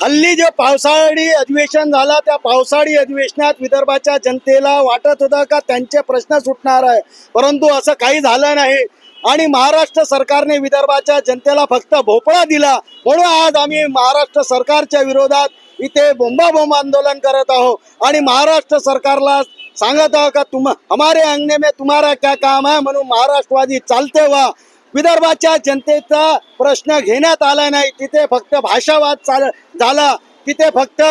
हल्ली जे पावसाळी अधिवेशन झाला त्या पावसाळी अधिवेशनात विदर्भाच्या जनतेला वाटत होतं का त्यांचे प्रश्न सुटणार आहे. परंतु असं काही झालं नाही. आणि महाराष्ट्र सरकारने विदर्भाच्या जनतेला फक्त भोपळा दिला. म्हणून आज आम्ही महाराष्ट्र सरकारच्या विरोधात इथे बोंबाबोंब आंदोलन करत आहोत. आणि महाराष्ट्र सरकारला सांगत आहोत का तुम हमारे अंगणे में तुम्हारा क्या काम आहे म्हणून महाराष्ट्रवादी चालते व्हा. विदर्भाच्या जनतेचा प्रश्न घेण्यात आला नाही. तिथे फक्त भाषावाद चाल झाला. तिथे फक्त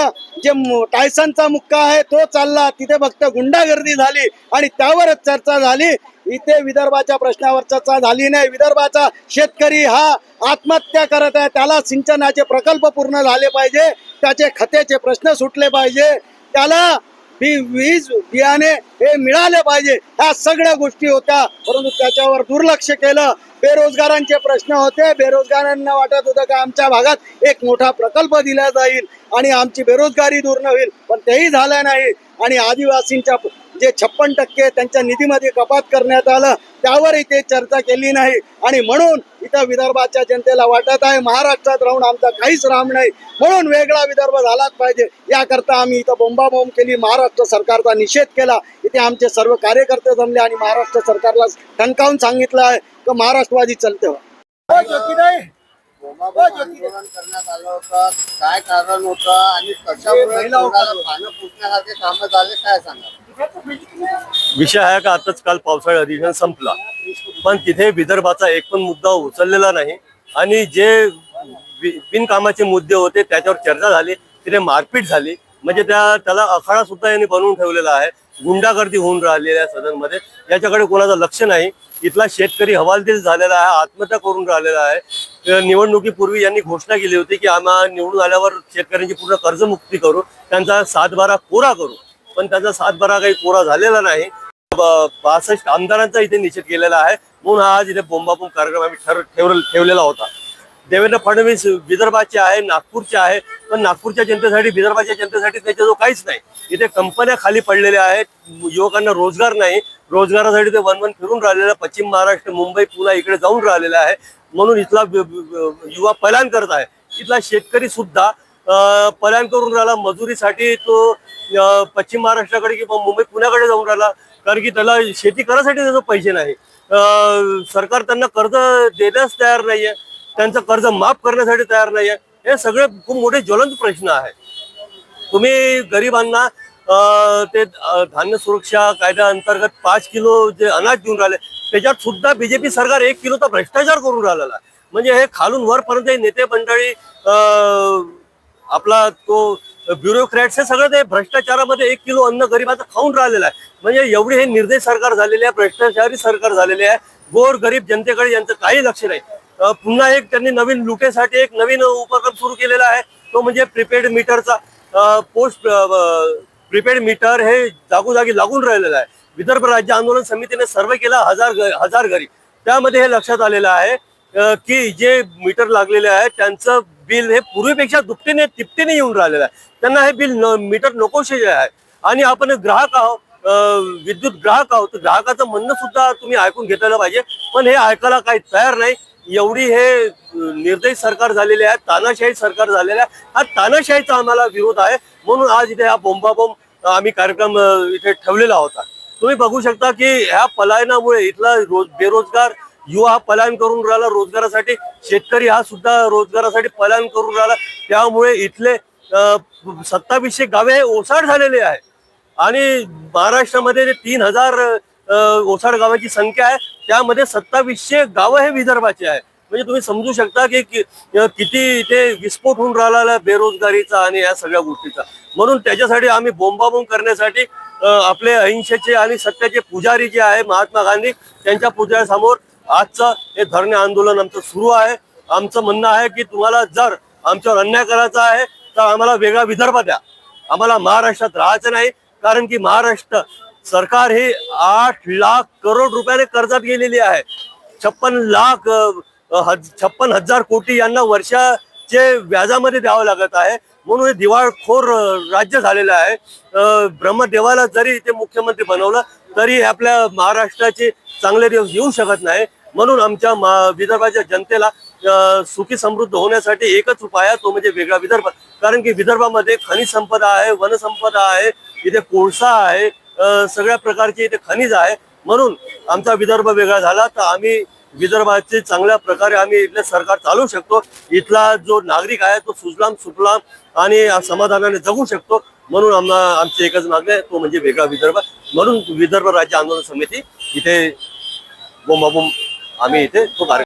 जे टायसनचा मुक्का आहे तो चालला. तिथे फक्त गुंडागर्दी झाली आणि त्यावरच चर्चा झाली. इथे विदर्भाच्या प्रश्नावर चर्चा झाली नाही. विदर्भाचा शेतकरी हा आत्महत्या करत आहे. त्याला सिंचनाचे प्रकल्प पूर्ण झाले पाहिजे. त्याचे खतेचे प्रश्न सुटले पाहिजे. त्याला ही वीज बियाणे हे मिळाले पाहिजे. ह्या सगळ्या गोष्टी होत्या. परंतु त्याच्यावर दुर्लक्ष केलं. बेरोजगारांचे प्रश्न होते. बेरोजगारांना वाटत होतं का आमच्या भागात एक मोठा प्रकल्प दिला जाईल आणि आमची बेरोजगारी दूर न होईल. पण तेही झालं नाही. आणि आदिवासींच्या जे छप्पन टक्के त्यांच्या निधीमध्ये कपात करण्यात आलं त्यावर इथे चर्चा केली नाही. आणि म्हणून इथं विदर्भाच्या जनतेला वाटत आहे महाराष्ट्रात राहून आमचा काहीच राम नाही. म्हणून वेगळा विदर्भ झालाच पाहिजे. याकरता आम्ही इथं बोंबाबोंब केली महाराष्ट्र सरकारचा निषेध केला. इथे आमचे सर्व कार्यकर्ते जमले आणि महाराष्ट्र सरकारला ठणकावून सांगितलं आहे. की महाराष्ट्रवादी चलते हो. आंदोलन करण्यात आलं होतं. काय कारण होतं आणि कशामुळे कोणाला पानं पुसण्यासारखे कामं झाले काय सांगा विषय आहे का आताच काल पावसाळी अधिवेशन संपला. पण तिथे विदर्भाचा एक पण मुद्दा उचललेला नाही. आणि जे बिनकामाचे मुद्दे होते त्याच्यावर चर्चा झाली. तिथे मारपीट झाली. म्हणजे त्या त्याला अखाडा सुद्धा यांनी बनवून ठेवलेला आहे. गुंडागर्दी होऊन राहिलेल्या सदनमध्ये. याच्याकडे कोणाचं लक्ष नाही. इथला शेतकरी हवालदिल झालेला आहे आत्महत्या करून राहिलेला आहे. निवडणुकीपूर्वी यांनी घोषणा केली होती की आम्हा निवडून आल्यावर शेतकऱ्यांची पूर्ण कर्जमुक्ती करू त्यांचा सातबारा कोरा करू. पण त्याचा सातबारा काही कोरा झालेला नाही. पासष्ट बासष्ट आमदारांचा इथे निषेध केलेला आहे. म्हणून हा आज इथे बोंबाबोंब कार्यक्रम आम्ही ठर ठेवलेला होता. देवेंद्र फडणवीस विदर्भाचे आहे नागपूरचे आहे पण नागपूरच्या जनतेसाठी विदर्भाच्या जनतेसाठी त्याच्याजवळ काहीच नाही. इथे कंपन्या खाली पडलेल्या आहेत युवकांना रोजगार नाही. रोजगारासाठी ते वन वन फिरून राहिलेलं पश्चिम महाराष्ट्र मुंबई पुणे इकडे जाऊन राहिलेलं आहे. म्हणून इथला युवा पलायन करत आहे. इथला शेतकरी सुद्धा पलायन करून राहिला. मजुरीसाठी तो पश्चिम महाराष्ट्राकडे किंवा मुंबई पुण्याकडे जाऊन राहिला. कारण की त्याला शेती करायसाठी त्याचं पैसे नाही. सरकार त्यांना कर्ज देण्यास तयार नाहीये. त्यांचं कर्ज माफ करण्यासाठी तयार नाहीये. हे सगळे खूप मोठे ज्वलंत प्रश्न आहे तुम्ही गरिबांना ते धान्य सुरक्षा कायद्या अंतर्गत पाच किलो जे अनाज देऊन राहिले त्याच्यात सुद्धा बीजेपी सरकार एक किलोचा भ्रष्टाचार करून राहिलेला आहे. म्हणजे हे खालून वरपर्यंत नेते मंडळी आपला तो ब्युरोक्रॅट्स हे सगळं ते भ्रष्टाचारामध्ये एक किलो अन्न गरिबाचं खाऊन राहिलेलं आहे. म्हणजे एवढे हे निर्देश सरकार झालेले आहे भ्रष्टाचारी सरकार झालेले आहे. गोर गरीब जनतेकडे यांचं काही लक्ष नाही. पुन्हा एक त्यांनी नवीन लुटेसाठी एक नवीन उपक्रम सुरू केलेला आहे. तो म्हणजे प्रिपेड मीटरचा पोस्ट प्रिपेड मीटर हे जागोजागी लागून राहिलेलं आहे. विदर्भ राज्य आंदोलन समितीने सर्वे केला हजार घ- हजार घरी. त्यामध्ये हे लक्षात आलेलं आहे की जे मीटर लागलेले आहे त्यांचं बिल हे पूर्वीपेक्षा दुपटीने तिपटीने येऊन राहिलेलं आहे. त्यांना हे बिल न- मीटर नकोशे आहे. आणि आपण ग्राहक आहोत विद्युत ग्राहक आहोत ग्राहकाचं म्हणणं सुद्धा तुम्ही ऐकून घेतलेलं पाहिजे. पण हे ऐकायला काही तयार नाही. एवढी हे निर्दयी सरकार झालेले आहे तानाशाही सरकार झालेले आहे. हा तानाशाहीचा आम्हाला विरोध आहे. म्हणून आज इथे हा बोंबाबोंब आम्ही कार्यक्रम इथे ठेवलेला होता. तुम्ही बघू शकता की ह्या पलायनामुळे इथला रोज बेरोजगार युवा हा पलायन करून राहिला रोजगारासाठी. शेतकरी हा सुद्धा रोजगारासाठी पलायन करून राहिला. त्यामुळे इथले सत्तावीसशे गावे हे ओसाड झालेले आहे. आणि महाराष्ट्रामध्ये जे तीन हजार ओसाड गावाची संख्या आहे. त्यामध्ये सत्तावीसशे गावं हे विदर्भाचे आहे म्हणजे तुम्ही समजू शकता की कि- किती इथे विस्फोट होऊन राहिला बेरोजगारीचा आणि या सगळ्या गोष्टीचा. म्हणून त्याच्यासाठी आम्ही बोंबाबोंब करण्यासाठी आपले अहिंसेचे आणि सत्याचे पुजारी जे आहे महात्मा गांधी त्यांच्या पुजाऱ्यासमोर आजचं हे धरणे आंदोलन आमचं सुरू आहे. आमचं म्हणणं आहे की तुम्हाला जर आमच्यावर अन्याय करायचा आहे तर आम्हाला वेगळा विदर्भ द्या. आम्हाला महाराष्ट्रात राहायचं नाही कारण की महाराष्ट्र सरकार ही आठ लाख करोड रुपयाने कर्जात गेलेली आहे. छप्पन लाख छप्पन हजार कोटी यांना वर्षाचे व्याजामध्ये द्यावं लागत आहे. म्हणून हे दिवाळखोर राज्य झालेलं आहे. ब्रह्मदेवाला जरी ते मुख्यमंत्री बनवलं तरी आपल्या महाराष्ट्राचे चांगले दिवस येऊ शकत नाही. म्हणून आमच्या मा- विदर्भाच्या जनतेला सुखी समृद्ध होण्यासाठी एकच उपाय आहे तो म्हणजे वेगळा विदर्भ. कारण की विदर्भामध्ये खनिज संपदा आहे वनसंपदा आहे इथे कोळसा आहे सगळ्या प्रकारचे इथे खनिज आहे. म्हणून आमचा विदर्भ वेगळा झाला. तर आम्ही विदर्भाचे चांगल्या प्रकारे आम्ही इथलं सरकार चालवू शकतो. इथला जो नागरिक आहे तो सुजलाम सुफलाम आणि समाधानाने जगू शकतो. म्हणून आम्हा आमची एकच मागणी आहे तो म्हणजे वेगळा विदर्भ. म्हणून विदर्भ राज्य आंदोलन समिती इथे बोंबाबोंब आम्ही इथे तो कार्यक्रम